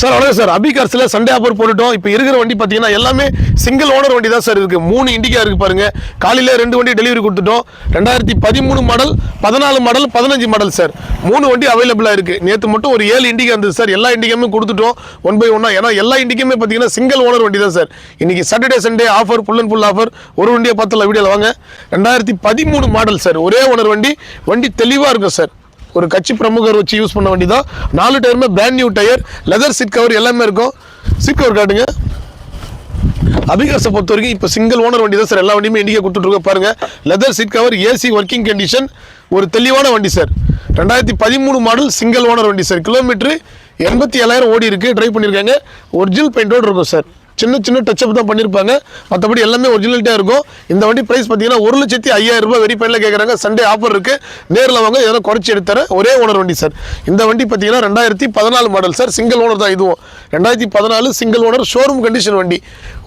Sir வணக்கம் sir. Abhi கார்ஸில் Sunday offer போட்டுட்டோம். இப்போ இருக்கிற வண்டி பார்த்தீங்கன்னா எல்லாமே சிங்கிள் ஓனர் வண்டி தான் சார் இருக்குது மூணு இண்டிகா இருக்குது பாருங்கள் காலையில் ரெண்டு வண்டி டெலிவரி கொடுத்துட்டோம். ரெண்டாயிரத்தி பதிமூணு மாடல் பதினாலு மாடல் பதினஞ்சு மாடல் சார். மூணு வண்டி அவைலபிளாக இருக்குது நேற்று மட்டும் ஒரு ஏழு இண்டிகா இருந்தது சார். எல்லா இண்டிகாமே கொடுத்துட்டோம். ஒன் பை ஒன்னாக ஏன்னா எல்லா இண்டிகாமே பார்த்தீங்கன்னா சிங்கிள் ஓனர் வண்டி தான் சார். இன்றைக்கி Saturday Sunday offer full and full offer ஒரு வண்டியை பார்த்துல வீடியோவில் வாங்க. ரெண்டாயிரத்தி பதிமூணு மாடல் சார். ஒரே ஓனர் வண்டி. வண்டி தெளிவாக இருக்கும் சார். ஒரு கட்சி பிரமுகர் வச்சு யூஸ் பண்ண வண்டி தான் நாலு டயருமே brand new tyre leather seat cover எல்லாமே இருக்கும். சீட் கவர் காட்டுங்க. அபிகாசை பொறுத்த வரைக்கும் இப்போ சிங்கிள் ஓனர் வண்டி தான் சார் எல்லா வண்டியுமே இண்டிகா கொடுத்துட்ருக்கோம் பாருங்க. Leather seat cover AC working condition ஒரு தெளிவான வண்டி சார் ரெண்டாயிரத்தி பதிமூணு மாடல் சிங்கிள் ஓனர் வண்டி சார் கிலோமீட்டர் எண்பத்தி ஏழாயிரம் ஓடி இருக்கு. ட்ரைவ் பண்ணியிருக்காங்க. ஒரிஜினல் பெயிண்டோடு இருக்கும் சார் சின்ன சின்ன டச்சப் தான் பண்ணியிருப்பாங்க மற்றபடி எல்லாமே ஒரிஜினல்ட்டாக இருக்கும். இந்த வண்டி ப்ரைஸ் பார்த்தீங்கன்னா ஒரு லட்சத்தி ஐயாயிரம் ரூபாய் வெரி ஃபைனில் கேட்குறாங்க சண்டே ஆஃபர் இருக்குது நேரில் வாங்க எதனால் குறைச்சி எடுத்துறேன் ஒரே ஓனர் வண்டி சார் இந்த வண்டி பார்த்தீங்கன்னா ரெண்டாயிரத்தி பதினாலு மாடல் சார் சிங்கிள் ஓனர் தான் இதுவும். ரெண்டாயிரத்தி பதினாலு சிங்கிள் ஓனர் ஷோரூம் கண்டிஷன் வண்டி.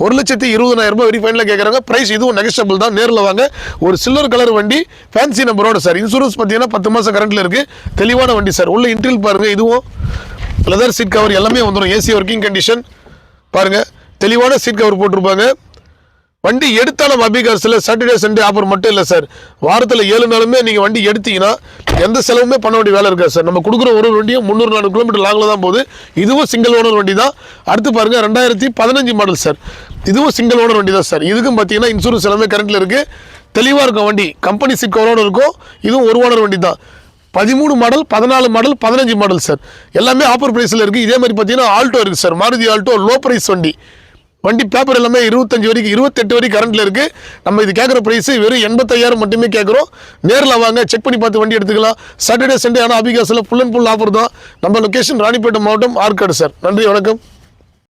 ஒரு லட்சத்தி இருபதாயிரம் ரூபாய் வெரி ஃபைனில் கேட்குறாங்க ப்ரைஸ் இதுவும் நெகஸ்டபிள் தான். நேரில் வாங்க. ஒரு சில்வர் கலர் வண்டி ஃபேன்சி நம்பரோட சார் இன்சூரன்ஸ் பார்த்தீங்கன்னா பத்து மாதம் கரண்ட்டில் இருக்குது தெளிவான வண்டி சார் உள்ள இன்டர்வியூ பாருங்கள் இதுவும். லெதர் சீட் கவர் எல்லாமே வந்துடும் ஏசி ஒர்க்கிங் கண்டிஷன் பாருங்கள் தெளிவான சீட் கவர் போட்டிருப்பாங்க. வண்டி எடுத்தாலும் அபி சாட்டர்டே சண்டே ஆஃபர் மட்டும் இல்லை சார் வாரத்தில் ஏழு நாளுமே நீங்கள் வண்டி எடுத்தீங்கன்னா எந்த செலவுமே பண்ண வேண்டிய வேலை இருக்காது சார் நம்ம கொடுக்குற ஒரு வண்டியும் முந்நூறு நானூறு கிலோமீட்டர் லாங்கில் தான் போகுது. இதுவும் சிங்கிள் ஓனர் வண்டி தான். அடுத்து பாருங்கள் ரெண்டாயிரத்தி பதினஞ்சு மாடல் சார் இதுவும் சிங்கிள் ஓனர் வண்டி தான் சார் இதுக்கும் பார்த்தீங்கன்னா இன்சூரன்ஸ் எல்லாமே கரண்ட்டில் இருக்குது தெளிவாக இருக்கும் வண்டி. கம்பெனி சீட் கவரோடு இருக்கும். இதுவும் ஒரு ஓனர் வண்டி தான். பதிமூணு மாடல் பதினாலு மாடல் பதினஞ்சு மாடல் சார் எல்லாமே ஆஃபர் ப்ரைஸில் இருக்குது இதே மாதிரி பார்த்தீங்கன்னா ஆல்டோ இருக்குது sir Maruti Alto low price வண்டி. வண்டி பேப்பர் எல்லாமே இருபத்தஞ்சு வரைக்கும் இருபத்தெட்டு வரைக்கும் கரண்ட்டில் இருக்குது நம்ம இது கேட்குற ப்ரைஸ் வெறும் எண்பத்தையாயிரம் மட்டுமே கேட்குறோம் நேரில் வாங்க செக் பண்ணி பார்த்து வண்டி எடுத்துக்கலாம். சாட்டர்டே சண்டே ஆனால் அபிகாசில் ஃபுல் அண்ட் ஃபுல் ஆஃபர் தான். நம்ம லொக்கேஷன் ராணிப்பேட்டை மாவட்டம் ஆற்காடு சார் நன்றி வணக்கம்.